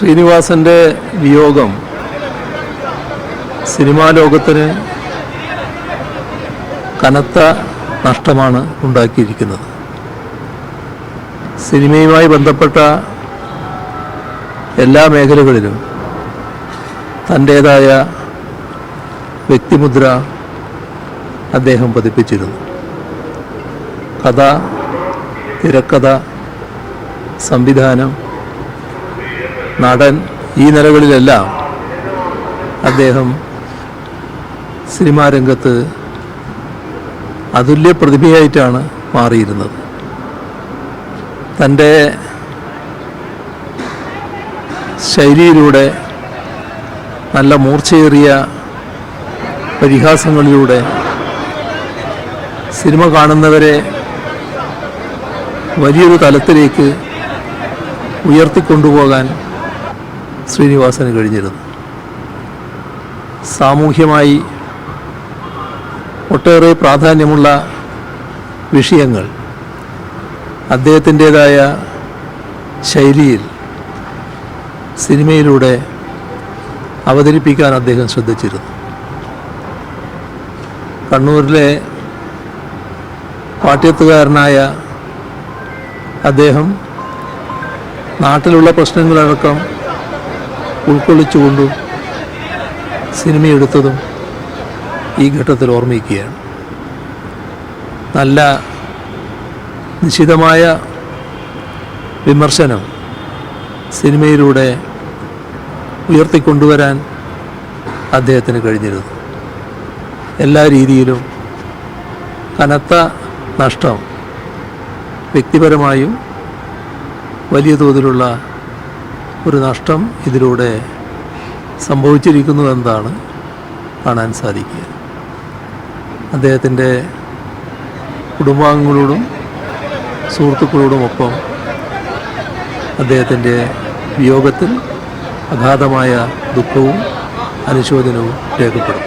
ശ്രീനിവാസന്റെ വിയോഗം സിനിമാ ലോകത്തിന് കനത്ത നഷ്ടമാണ് ഉണ്ടാക്കിയിരിക്കുന്നത്. സിനിമയുമായി ബന്ധപ്പെട്ട എല്ലാ മേഖലകളിലും തന്റേതായ വ്യക്തിമുദ്ര അദ്ദേഹം പതിപ്പിച്ചിരുന്നു. കഥ തിരക്കഥ സംവിധാനം നടൻ ഈ നിലകളിലെല്ലാം. അദ്ദേഹം സിനിമാ രംഗത്ത് അതുല്യ പ്രതിഭയായിട്ടാണ് മാറിയിരുന്നത്. തന്റെ ശൈലിയിലൂടെ നല്ല മൂർച്ചയേറിയ പരിഹാസങ്ങളിലൂടെ സിനിമ കാണുന്നവരെ വലിയൊരു തലത്തിലേക്ക് ഉയർത്തിക്കൊണ്ടുപോകാൻ ശ്രീനിവാസന് കഴിഞ്ഞിരുന്നു. സാമൂഹ്യമായി ഒട്ടേറെ പ്രാധാന്യമുള്ള വിഷയങ്ങൾ അദ്ദേഹത്തിന്റേതായ ശൈലിയിൽ സിനിമയിലൂടെ അവതരിപ്പിക്കാൻ അദ്ദേഹം ശ്രദ്ധിച്ചിരുന്നു. കണ്ണൂരിലെ പാട്യത്തുകാരനായ അദ്ദേഹം നാട്ടിലുള്ള പ്രശ്നങ്ങളടക്കം ഉൾക്കൊള്ളിച്ചുകൊണ്ടും സിനിമയെടുത്തതും ഈ ഘട്ടത്തിൽ ഓർമ്മിക്കുകയാണ്. നല്ല നിശിതമായ വിമർശനം സിനിമയിലൂടെ ഉയർത്തിക്കൊണ്ടുവരാൻ അദ്ദേഹത്തിന് കഴിഞ്ഞിരുന്നു. എല്ലാ രീതിയിലും കനത്ത നഷ്ടം വ്യക്തിപരമായും വലിയ തോതിലുള്ള ഒരു നഷ്ടം ഇതിലൂടെ സംഭവിച്ചിരിക്കുന്നു എന്നതാണ് കാണാൻ സാധിക്കുക. അദ്ദേഹത്തിന്റെ കുടുംബാംഗങ്ങളോടും സുഹൃത്തുക്കളോടുമൊപ്പം അദ്ദേഹത്തിന്റെ വിയോഗത്തിൽ അഗാധമായ ദുഃഖവും അനുശോചനവും രേഖപ്പെടുത്തും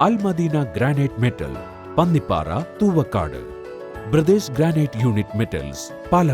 Almadeena granite metal Pannippara Thuvakkad. Brothers granite unit metals Palakkad.